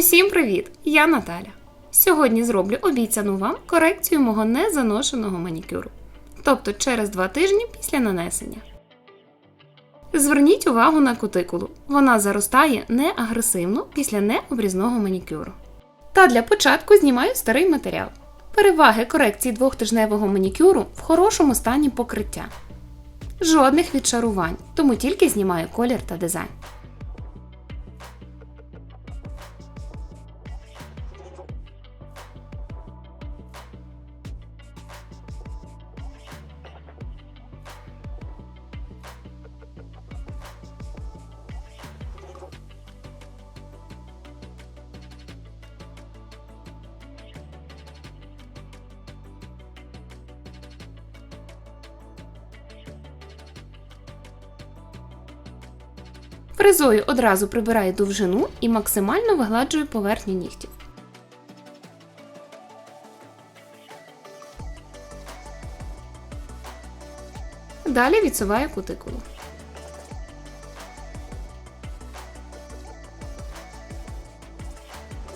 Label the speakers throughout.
Speaker 1: Усім привіт! Я Наталя. Сьогодні зроблю обіцяну вам корекцію мого незаношеного манікюру. Тобто через два тижні після нанесення. Зверніть увагу на кутикулу. Вона заростає неагресивно після необрізного манікюру. Та для початку знімаю старий матеріал. Переваги корекції двохтижневого манікюру в хорошому стані покриття. Жодних відшарувань, тому тільки знімаю колір та дизайн. Фрезою одразу прибираю довжину і максимально вигладжую поверхню нігтів. Далі відсуваю кутикулу.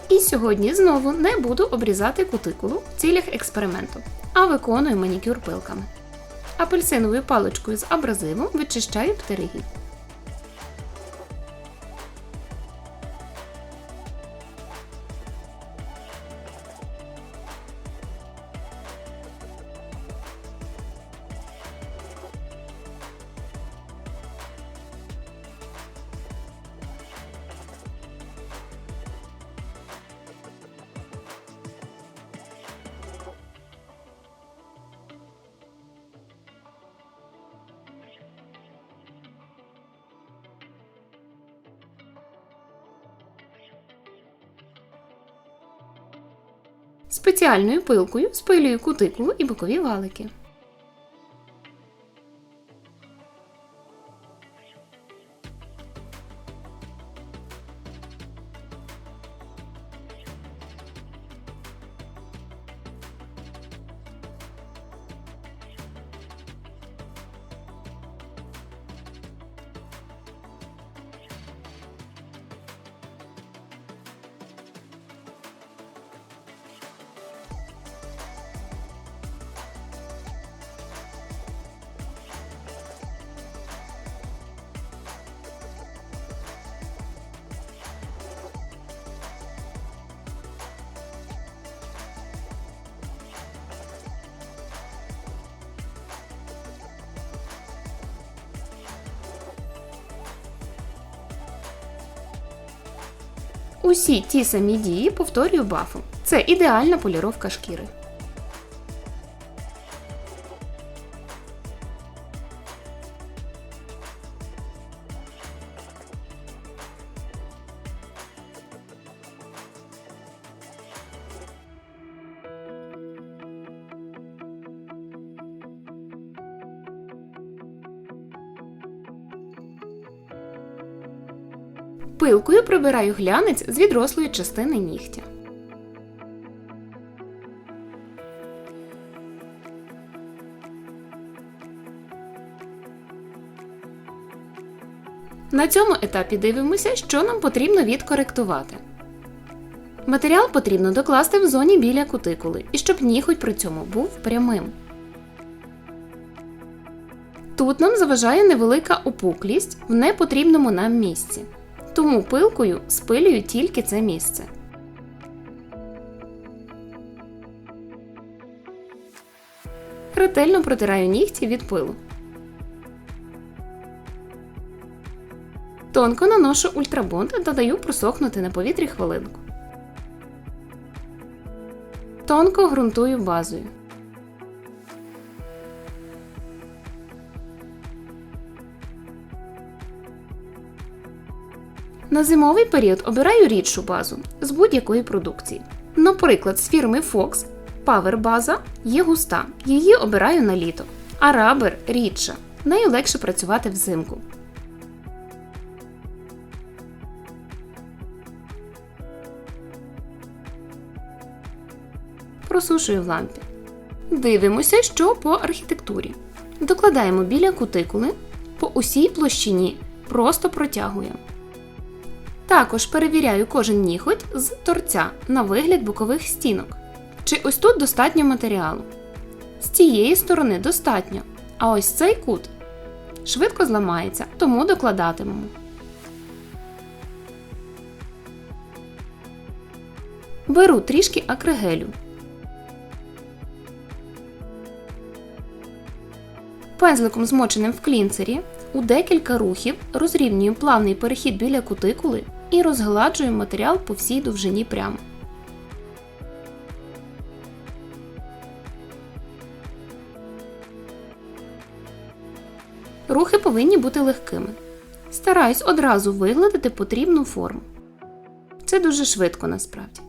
Speaker 1: І сьогодні знову не буду обрізати кутикулу в цілях експерименту, а виконую манікюр пилками. Апельсиновою паличкою з абразивом вичищаю птеригій. Спеціальною пилкою спилюю кутикулу і бокові валики. Усі ті самі дії повторюю бафом. Це ідеальна поліровка шкіри. Пилкою прибираю глянець з відрослої частини нігтя. На цьому етапі дивимося, що нам потрібно відкоректувати. Матеріал потрібно докласти в зоні біля кутикули і щоб ніготь при цьому був прямим. Тут нам заважає невелика опуклість в непотрібному нам місці. Тому пилкою спилюю тільки це місце. Ретельно протираю нігті від пилу. Тонко наношу ультрабонд та даю просохнути на повітрі хвилинку. Тонко ґрунтую базою. На зимовий період обираю рідшу базу з будь-якої продукції. Наприклад, з фірми Fox Power база є густа, її обираю на літо, а рабер рідша. Нею легше працювати взимку. Просушую в лампі. Дивимося, що по архітектурі. Докладаємо біля кутикули по усій площині, просто протягуємо. Також перевіряю кожен ніготь з торця на вигляд бокових стінок. Чи ось тут достатньо матеріалу? З цієї сторони достатньо, а ось цей кут швидко зламається, тому докладатимемо. Беру трішки акригелю. Пензликом змоченим в клінцері у декілька рухів розрівнюю плавний перехід біля кутикули і розгладжуємо матеріал по всій довжині прямо. Рухи повинні бути легкими. Стараюсь одразу вигладити потрібну форму. Це дуже швидко насправді.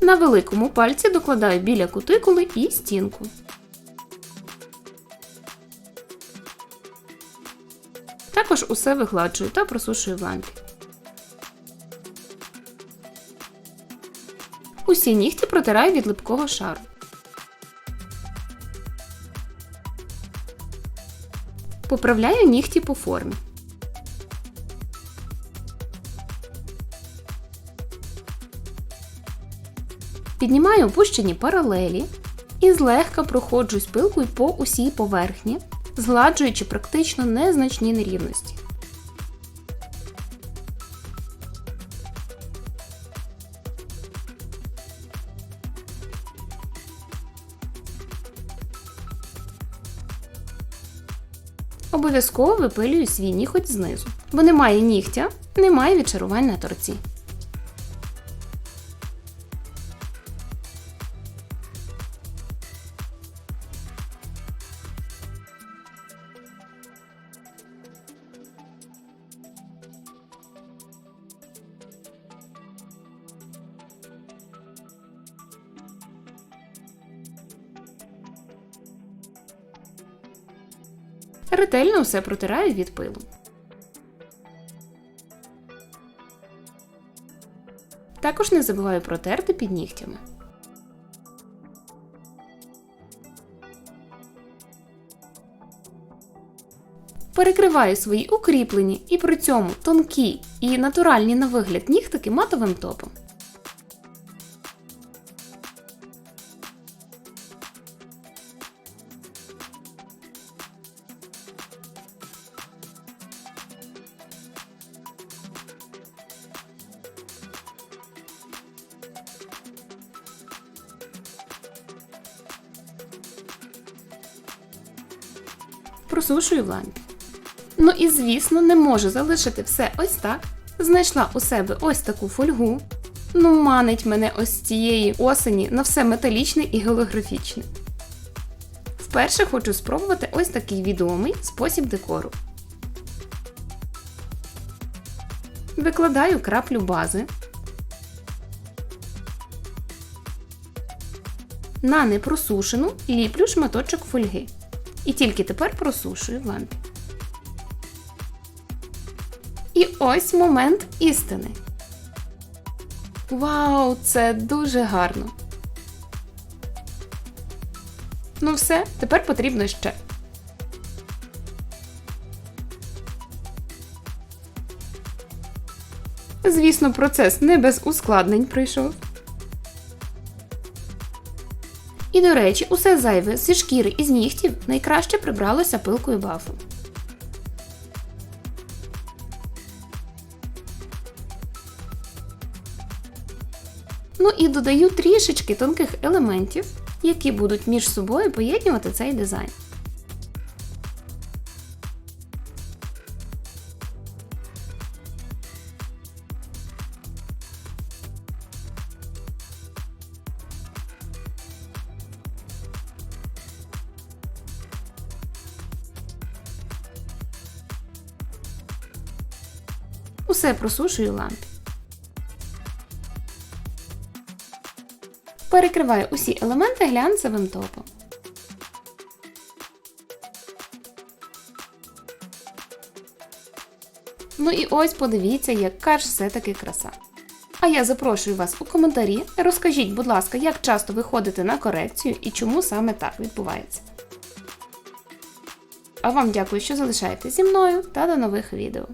Speaker 1: На великому пальці докладаю біля кутикули і стінку. Також усе вигладжую та просушую в лампі. Усі нігті протираю від липкого шару. Поправляю нігті по формі. Піднімаю опущені паралелі і злегка проходжусь пилкою по усій поверхні, згладжуючи практично незначні нерівності. Обов'язково випилюю свій ніготь знизу, бо немає нігтя, немає відчарувань на торці. Ретельно все протираю від пилу. Також не забуваю протерти під нігтями. Перекриваю свої укріплені і при цьому тонкі і натуральні на вигляд нігтики матовим топом. Просушую в лампі. Ну і звісно, не можу залишити все ось так. Знайшла у себе ось таку фольгу. Ну, манить мене ось цієї осені на все металічне і голографічне. Вперше хочу спробувати ось такий відомий спосіб декору. Викладаю краплю бази. На непросушену ліплю шматочок фольги. І тільки тепер просушую в лампі. І ось момент істини. Вау, це дуже гарно. Ну все, тепер потрібно ще. Звісно, процес не без ускладнень прийшов. І, до речі, усе зайве зі шкіри і з нігтів найкраще прибралося пилкою бафу. Ну і додаю трішечки тонких елементів, які будуть між собою поєднувати цей дизайн. Усе просушую лампі. Перекриваю усі елементи глянцевим топом. Ну і ось подивіться, яка ж все-таки краса. А я запрошую вас у коментарі. Розкажіть, будь ласка, як часто ви ходите на корекцію і чому саме так відбувається. А вам дякую, що залишаєтесь зі мною та до нових відео.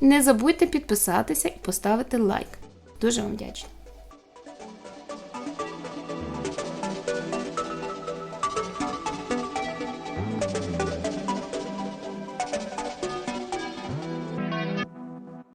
Speaker 1: Не забудьте підписатися і поставити лайк. Дуже вам вдячна.